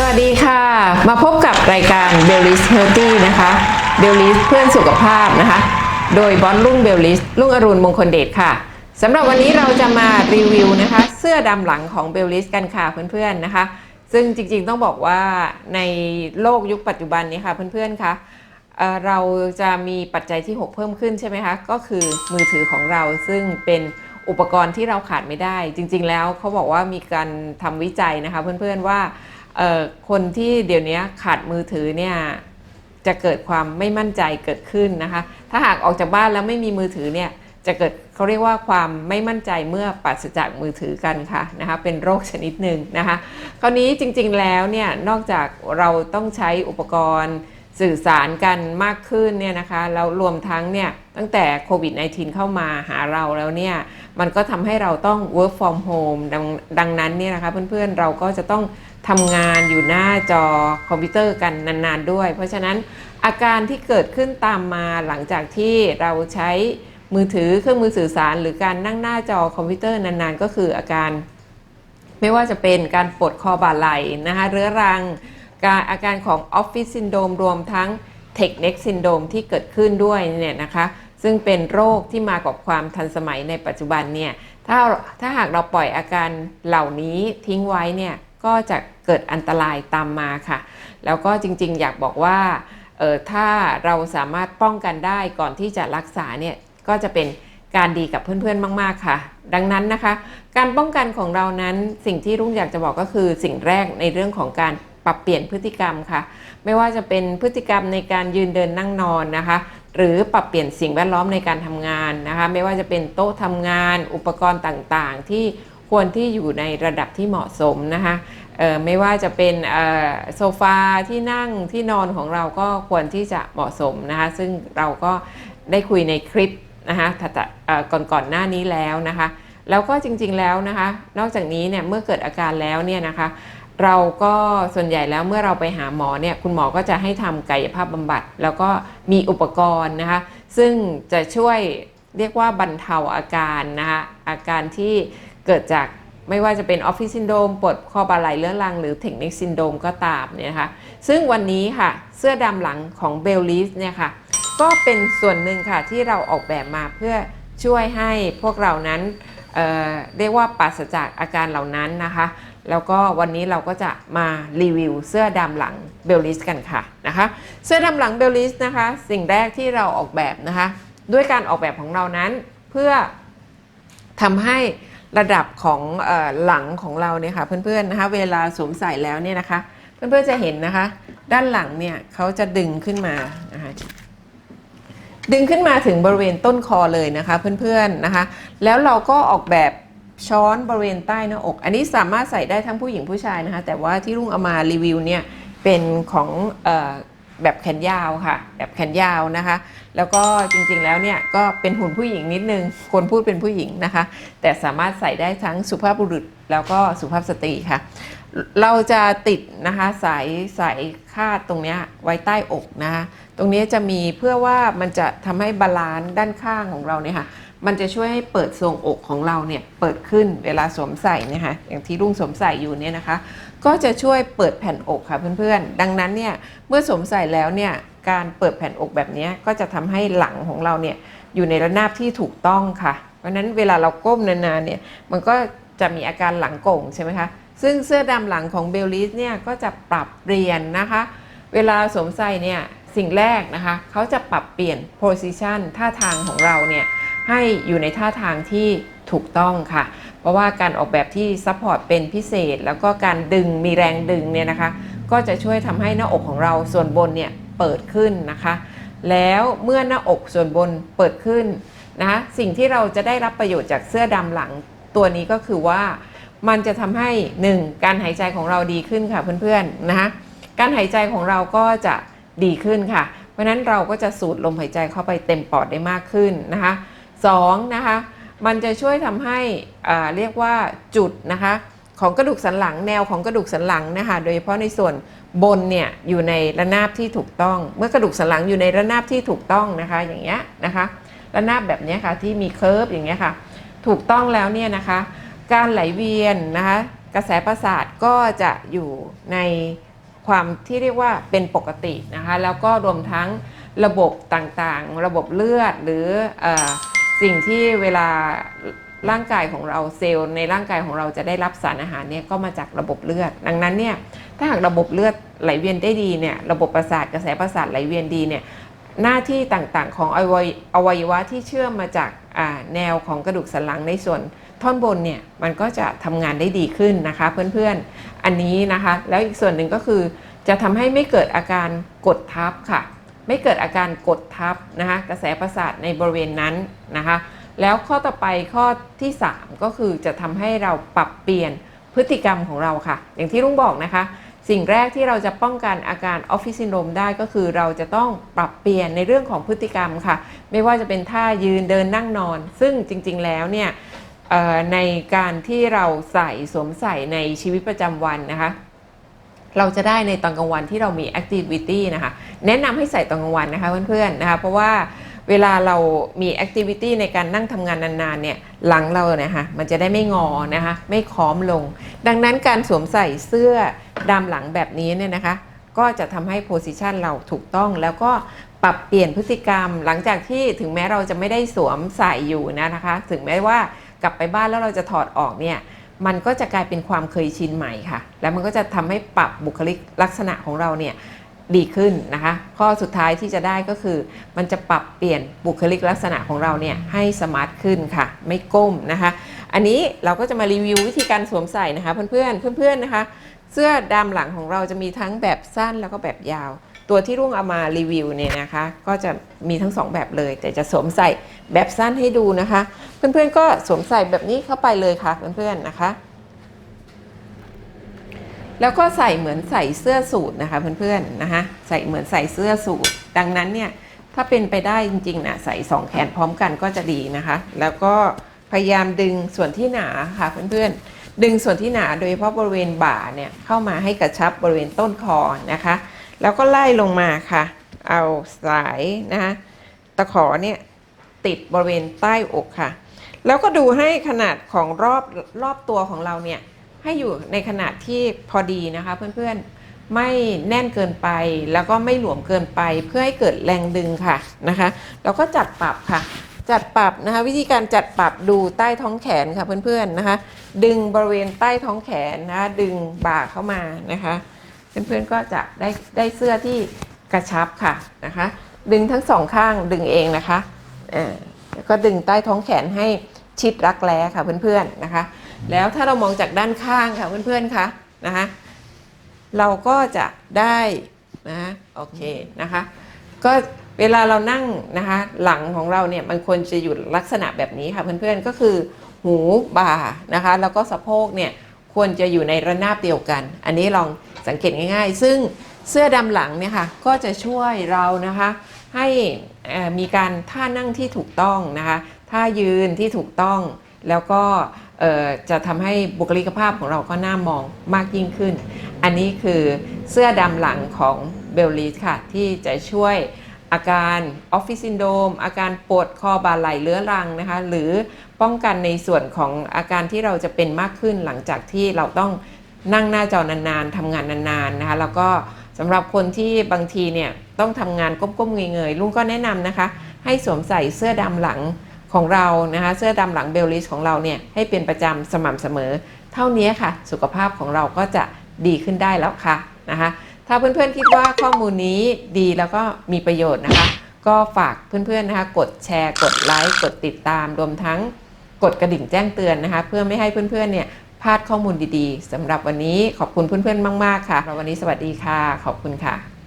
สวัสดีค่ะ มาพบกับรายการ b e l l i s Healthy นะคะ b e l l i s เพื่อนสุขภาพนะคะ โดยบอสรุ่งเบลลิสรุ่งอรุณมงคลเดชค่ะสำหรับวันนี้เราจะมารีวิวนะคะ เสื้อดำหลังของเบลลิสกันค่ะเพื่อนๆนะคะ ซึ่งจริงๆต้องบอกว่าในโลกยุคปัจจุบันนี้ค่ะเพื่อนๆคะเอ่อเราจะมีปัจจัยที่ 6 เพิ่มขึ้นใช่ไหมคะ ก็คือมือถือของเราซึ่งเป็นอุปกรณ์ที่เราขาดไม่ได้ จริง ๆ แล้วเขาบอกว่ามีการทำวิจัยนะคะ เพื่อนๆว่า คนที่เดี๋ยวนี้ขาดมือถือเนี่ยจะเกิดความไม่มั่นใจเกิดขึ้นนะคะ ถ้าหากออกจากบ้านแล้วไม่มีมือถือเนี่ยจะเกิดเขาเรียกว่าความไม่มั่นใจเมื่อปราศจากมือถือกันค่ะนะคะเป็นโรคชนิดหนึ่งนะคะ คราวนี้จริงๆแล้วเนี่ยนอกจากเราต้องใช้อุปกรณ์สื่อสารกันมากขึ้นเนี่ยนะคะแล้วรวมทั้งเนี่ยตั้งแต่โควิด -19 เข้ามาหาเราแล้วเนี่ยมันก็ทำให้เราต้อง work from home ดังดังนั้นเนี่ยนะคะเพื่อนๆเราก็จะต้อง ทำงานอยู่หน้าจอคอมพิวเตอร์กันนานๆด้วย เพราะฉะนั้นอาการที่เกิดขึ้นตามมาหลังจากที่เราใช้มือถือเครื่องมือสื่อสาร หรือการนั่งหน้าจอคอมพิวเตอร์นานๆ ก็คืออาการ ไม่ว่าจะเป็นการปวดคอบ่าไหล่นะคะเรื้อรังการอาการของออฟฟิศซินโดมรวมทั้งเทคเน็กซินโดมที่เกิดขึ้นด้วยเนี่ยนะคะซึ่งเป็นโรคที่มากับความทันสมัยในปัจจุบันเนี่ยถ้าถ้าหากเราปล่อยอาการเหล่านี้ทิ้งไว้เนี่ย ก็จะเกิดอันตรายตามมาค่ะ แล้วก็จริงๆ อยากบอกว่าออถ้าเราสามารถป้องกันได้ก่อนที่จะรักษาเนี่ยก็จะเป็นการดีกับเพื่อนๆ มาก ๆ ค่ะ ดังนั้นนะคะ การป้องกันของเรานั้นสิ่งที่รุ่งอยากจะบอกก็คือสิ่งแรกในเรื่องของการปรับเปลี่ยนพฤติกรรมค่ะ ไม่ว่าจะเป็นพฤติกรรมในการยืนเดินนั่งนอนนะคะ หรือปรับเปลี่ยนสิ่งแวดล้อมในการทำงานนะคะ ไม่ว่าจะเป็นโต๊ะทำงาน อุปกรณ์ต่างๆ ที่ ควรที่อยู่ในระดับที่เหมาะสมนะคะเออไม่ว่าจะเป็นเอ่อโซฟาที่นั่งที่นอนของเราก็ควรที่จะเหมาะสมนะคะซึ่งเราก็ได้คุยในคลิปนะคะถัดจากเอ่อก่อนๆหน้านี้แล้วนะคะแล้วก็จริงๆแล้วนะคะ นอกจากนี้เนี่ยเมื่อเกิดอาการแล้วเนี่ยนะคะ เราก็ส่วนใหญ่แล้วเมื่อเราไปหาหมอเนี่ยคุณหมอก็จะให้ทำกายภาพบำบัด แล้วก็มีอุปกรณ์นะคะ ซึ่งจะช่วยเรียกว่าบรรเทาอาการนะคะอาการที่ เกิดจากไม่ว่าจะเป็นออฟฟิศซินโดมปวดคอบ่าไหล่เรื้อรังหรือเทคนิคซินโดมก็ตามเนี่ยนะคะซึ่งวันนี้ค่ะเสื้อดำหลังของเบลลิสเนี่ยค่ะก็เป็นส่วนหนึ่งค่ะที่เราออกแบบมาเพื่อช่วยให้พวกเรานั้นเเรียกว่าปราศจากอาการเหล่านั้นนะคะ แล้วก็วันนี้เราก็จะมารีวิวเสื้อดำหลังเบลลิสกันค่ะนะคะ เสื้อดำหลังเบลลิสนะคะ สิ่งแรกที่เราออกแบบนะคะ ด้วยการออกแบบของเรานั้นเพื่อทำให้ ระดับของอหลังของเราเนี่ยค่ะเพื่อนๆนะคะ เวลาสวมใส่แล้วเนี่ยนะคะ เพื่อนๆจะเห็นนะคะ ด้านหลังเนี่ยเขาจะดึงขึ้นมานะคะดึงขึ้นมาถึงบริเวณต้นคอเลยนะคะเพื่อนๆนะคะ แล้วเราก็ออกแบบช้อนบริเวณใต้หน้าอก อันนี้สามารถใส่ได้ทั้งผู้หญิงผู้ชายนะคะ แต่ว่าที่ลุงเอามารีวิวเนี่ยเป็นของ แบบแขนยาวค่ะ แบบแขนยาวนะคะ แล้วก็จริงๆแล้วเนี่ยก็เป็นหุ่นผู้หญิงนิดนึงคนพูดเป็นผู้หญิงนะคะ แต่สามารถใส่ได้ทั้งสุภาพบุรุษแล้วก็สุภาพสตรีค่ะ เราจะติดนะคะสายสายคาดตรงนี้ไว้ใต้อกนะคะตรงนี้จะมีเพื่อว่ามันจะทำให้บาลานซ์ด้านข้างของเราเนี่ยค่ะ มันจะช่วยให้เปิดทรงอกของเราเนี่ยเปิดขึ้นเวลาสวมใส่นะคะอย่างที่ลุงสวมใส่อยู่เนี่ยนะคะ ก็จะช่วยเปิดแผ่นอกค่ะเพื่อนๆ ดังนั้นเนี่ยเมื่อสวมใส่แล้วเนี่ยการเปิดแผ่นอกแบบนี้ก็จะทำให้หลังของเราเนี่ยอยู่ในระนาบที่ถูกต้องค่ะ เพราะนั้นเวลาเราก้มนานๆเนี่ยมันก็จะมีอาการหลังโก่งใช่ไหมคะซึ่งเสื้อดำหลังของเบลลิสเนี่ยก็จะปรับเปลี่ยนนะคะ เวลาสวมใส่เนี่ยสิ่งแรกนะคะเขาจะปรับเปลี่ยน position ท่าทางของเราเนี่ย ให้อยู่ในท่าทางที่ถูกต้องค่ะ เพราะว่าการออกแบบที่ซัพพอร์ตเป็นพิเศษ แล้วก็การดึงมีแรงดึงเนี่ยนะคะ ก็จะช่วยทำให้หน้าอกของเราส่วนบนเนี่ยเปิดขึ้นนะคะ แล้วเมื่อหน้าอกส่วนบนเปิดขึ้นนะคะสิ่งที่เราจะได้รับประโยชน์จากเสื้อดำหลังตัวนี้ก็คือว่ามันจะทำให้ 1. การหายใจของเราดีขึ้นค่ะเพื่อนๆนะคะการหายใจของเราก็จะดีขึ้นค่ะ เพราะฉะนั้นเราก็จะสูดลมหายใจเข้าไปเต็มปอดได้มากขึ้นนะคะ สองนะคะมันจะช่วยทำให้อ่าเรียกว่าจุดนะคะของกระดูกสันหลังแนวของกระดูกสันหลังนะคะโดยเฉพาะในส่วนบนเนี่ยอยู่ในระนาบที่ถูกต้อง เมื่อกระดูกสันหลังอยู่ในระนาบที่ถูกต้องนะคะอย่างเงี้ยนะคะระนาบแบบเนี้ยค่ะที่มีเคิร์ฟอย่างเงี้ยค่ะถูกต้องแล้วเนี่ยนะคะการไหลเวียนนะคะกระแสประสาทก็จะอยู่ในความที่เรียกว่าเป็นปกตินะคะแล้วก็รวมทั้งระบบต่างๆ ระบบเลือดหรือเออ สิ่งที่เวลาร่างกายของเราเซลล์ในร่างกายของเราจะได้รับสารอาหารเนี่ยก็มาจากระบบเลือด ดังนั้นเนี่ยถ้าหากระบบเลือดไหลเวียนได้ดีเนี่ยระบบประสาทกระแสประสาทไหลเวียนดีเนี่ยหน้าที่ต่างๆ ของอวัยอวัยวะที่เชื่อมมาจากแนวของกระดูกสันหลังในส่วนท่อนบนเนี่ยมันก็จะทำงานได้ดีขึ้นนะคะเพื่อนๆ อันนี้นะคะ แล้วอีกส่วนหนึ่งก็คือจะทำให้ไม่เกิดอาการกดทับค่ะ ไม่เกิดอาการกดทับนะคะกระแสประสาทในบริเวณนั้นนะคะแล้วข้อต่อไปข้อที่ 3 ก็คือจะทำให้เราปรับเปลี่ยนพฤติกรรมของเราค่ะ อย่างที่ลุงบอกนะคะ สิ่งแรกที่เราจะป้องกันอาการออฟฟิศซินโดรมได้ก็คือเราจะต้องปรับเปลี่ยนในเรื่องของพฤติกรรมค่ะ ไม่ว่าจะเป็นท่ายืนเดินนั่งนอน ซึ่งจริงๆแล้วเนี่ยในการที่เราใส่สวมใส่ในชีวิตประจำวันนะคะ เราจะได้ในตอนกลางวันที่เรามีแอคทิวิตี้นะคะแนะนำให้ใส่ตอนกลางวันนะคะเพื่อนๆนะคะเพราะว่าเวลาเรามีแอคทิวิตี้ในการนั่งทำงานนานๆเนี่ยหลังเราเนี่ยค่ะมันจะได้ไม่งอนะคะไม่ค้อมลง ดังนั้นการสวมใส่เสื้อดามหลังแบบนี้เนี่ยนะคะ ก็จะทำให้โพสิชันเราถูกต้องแล้วก็ปรับเปลี่ยนพฤติกรรม หลังจากที่ถึงแม้เราจะไม่ได้สวมใส่อยู่นะคะ ถึงแม้ว่ากลับไปบ้านแล้วเราจะถอดออกเนี่ย มันก็จะกลายเป็นความเคยชินใหม่ค่ะ แล้วมันก็จะทำให้ปรับบุคลิกลักษณะของเราเนี่ยดีขึ้นนะคะ ข้อสุดท้ายที่จะได้ก็คือ มันจะปรับเปลี่ยนบุคลิกลักษณะของเราเนี่ยให้สมาร์ทขึ้นค่ะ ไม่ก้มนะคะ อันนี้เราก็จะมารีวิววิธีการสวมใส่นะคะ เพื่อนๆเพื่อนๆนะคะ เสื้อดำหลังของเราจะมีทั้งแบบสั้นแล้วก็แบบยาว ตัวที่รุ่งเอามารีวิวเนี่ยนะคะ ก็จะมีทั้งสองแบบเลย แต่จะสวมใส่แบบสั้นให้ดูนะคะ เพื่อนๆก็สวมใส่แบบนี้เข้าไปเลยค่ะเพื่อนๆนะคะ แล้วก็ใส่เหมือนใส่เสื้อสูทนะคะเพื่อนๆนะคะ ใส่เหมือนใส่เสื้อสูทดังนั้นเนี่ยถ้าเป็นไปได้จริงๆนะใส่สองแขนพร้อมกันก็จะดีนะคะ แล้วก็พยายามดึงส่วนที่หนาค่ะเพื่อนๆดึงส่วนที่หนาโดยเฉพาะบริเวณบ่าเนี่ยเข้ามาให้กระชับบริเวณต้นคอนะคะ แล้วก็ไล่ลงมาค่ะ เอาสายนะคะตะขอเนี่ยติดบริเวณใต้อกค่ะ แล้วก็ดูให้ขนาดของรอบรอบตัวของเราเนี่ยให้อยู่ในขนาดที่พอดีนะคะเพื่อนๆไม่แน่นเกินไปแล้วก็ไม่หลวมเกินไปเพื่อให้เกิดแรงดึงค่ะนะคะเราก็จัดปรับค่ะ จัดปรับนะคะวิธีการจัดปรับดูใต้ท้องแขนค่ะเพื่อนๆนะคะ ดึงบริเวณใต้ท้องแขนนะคะดึงบ่าเข้ามานะคะ เพื่อนๆก็จะได้ได้เสื้อที่กระชับค่ะนะคะ ดึงทั้งสองข้างดึงเองนะคะเออแล้วก็ดึงใต้ท้องแขนให้ชิดรักแร้ค่ะเพื่อนๆนะคะ แล้วถ้าเรามองจากด้านข้างค่ะเพื่อนๆคะนะคะ เราก็จะได้นะโอเคนะคะก็เวลาเรานั่งนะคะหลังของเราเนี่ยมันควรจะอยู่ลักษณะแบบนี้ค่ะเพื่อนๆก็คือหูบ่านะคะแล้วก็สะโพกเนี่ยควรจะอยู่ในระนาบเดียวกัน อันนี้ลอง สังเกตง่ายๆ ซึ่งเสื้อดำหลังเนี่ยค่ะก็จะช่วยเรานะคะให้มีการท่านั่งที่ถูกต้องนะคะท่ายืนที่ถูกต้องแล้วก็จะทำให้บุคลิกภาพของเราก็น่ามองมากยิ่งขึ้น อันนี้คือเสื้อดำหลังของเบลลิสค่ะ ที่จะช่วยอาการออฟฟิศซินโดมอาการปวดคอบ่าไหล่เรื้อรังนะคะ หรือป้องกันในส่วนของอาการที่เราจะเป็นมากขึ้นหลังจากที่เราต้อง นั่งหน้าจอนานๆทำงานนานๆนะคะแล้วก็สำหรับคนที่บางทีเนี่ยต้องทำงานก้มๆเงยๆลุงก็แนะนำนะคะ ให้สวมใส่เสื้อดำหลังของเรานะคะเสื้อดำหลังเบลลิสของเราเนี่ยให้เป็นประจำสม่ำเสมอ เท่านี้ค่ะ สุขภาพของเราก็จะดีขึ้นได้แล้วค่ะนะคะถ้าเพื่อนๆคิดว่าข้อมูลนี้ดีแล้วก็มีประโยชน์นะคะ ก็ฝากเพื่อนๆนะคะกดแชร์ กดไลค์กดติดตามรวมทั้งกดกระดิ่งแจ้งเตือนนะคะ เพื่อไม่ให้เพื่อนๆเนี่ย พลาดข้อมูลดีๆสำหรับวันนี้ขอบคุณเพื่อนๆ มาก ๆ ค่ะเราวันนี้สวัสดีค่ะ ขอบคุณค่ะ